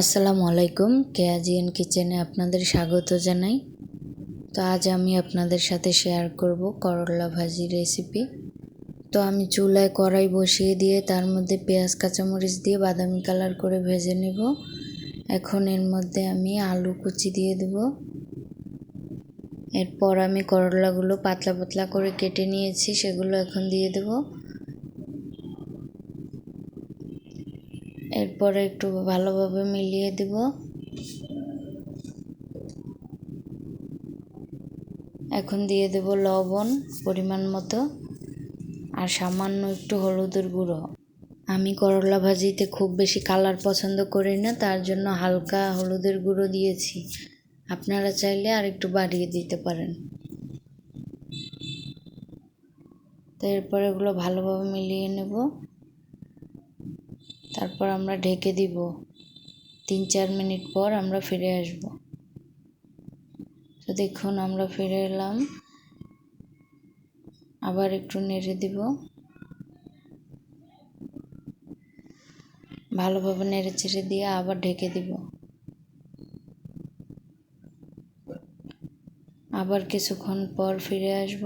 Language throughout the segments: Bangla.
আসসালামু আলাইকুম কেয়াজিয়ান কিচেনে আপনাদের স্বাগত জানাই। তো আজ আমি আপনাদের সাথে শেয়ার করব করলা ভাজি রেসিপি। তো আমি চুলায় কড়াই বসিয়ে দিয়ে তার মধ্যে পেঁয়াজ, কাঁচামরিচ দিয়ে বাদামি কালার করে ভেজে নেব। এখন এর মধ্যে আমি আলু কুচি দিয়ে দেব। এরপর আমি করলাগুলো পাতলা পাতলা করে কেটে নিয়েছি, সেগুলো এখন দিয়ে দেবো। এরপরে একটু ভালোভাবে মিলিয়ে দেব। এখন দিয়ে দেব লবণ পরিমাণ মতো আর সামান্য একটু হলুদের গুঁড়ো। আমি করলা ভাজিতে খুব বেশি কালার পছন্দ করি না, তার জন্য হালকা হলুদের গুঁড়ো দিয়েছি। আপনারা চাইলে আর একটু বাড়িয়ে দিতে পারেন। তো এরপর এগুলো ভালোভাবে মিলিয়ে নেব। তারপর আমরা ঢেকে দিব। তিন চার মিনিট পর আমরা ফিরে আসব। তো দেখুন, আমরা ফিরে এলাম। আবার একটু নেড়ে দিব। ভালোভাবে নেড়ে চেড়ে দিয়ে আবার ঢেকে দিব। আবার কিছুক্ষণ পর ফিরে আসব।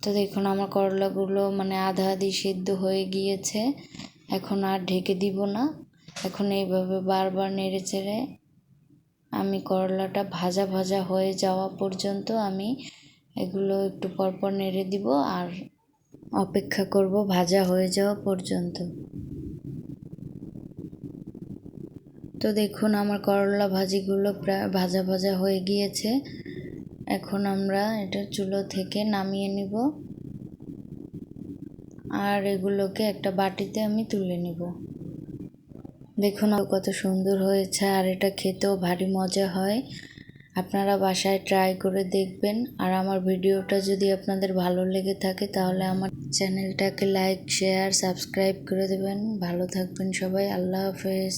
তো দেখুন, আমার করলাগুলো মানে আধা আধি সিদ্ধ হয়ে গিয়েছে। এখন আর ঢেকে দিব না। এখন এইভাবে বারবার নেড়ে চেড়ে আমি করলাটা ভাজা ভাজা হয়ে যাওয়া পর্যন্ত আমি এগুলো একটু পরপর নেড়ে দিব আর অপেক্ষা করব ভাজা হয়ে যাওয়া পর্যন্ত। তো দেখুন, আমার করলা ভাজিগুলো প্রায় ভাজা ভাজা হয়ে গিয়েছে। এখন আমরা এটা চুলো থেকে নামিয়ে নিব। আর এগুলোকে একটা বাটিতে আমি তুলে নিব। দেখুন কত সুন্দর হয়েছে আর এটা খেতেও ভারী মজা হয়। আপনারা বাসায় ট্রাই করে দেখবেন। আর আমার ভিডিওটা যদি আপনাদের ভালো লেগে থাকে তাহলে আমার চ্যানেলটাকে লাইক, শেয়ার, সাবস্ক্রাইব করে দেবেন। ভালো থাকবেন সবাই। আল্লাহ হাফেজ।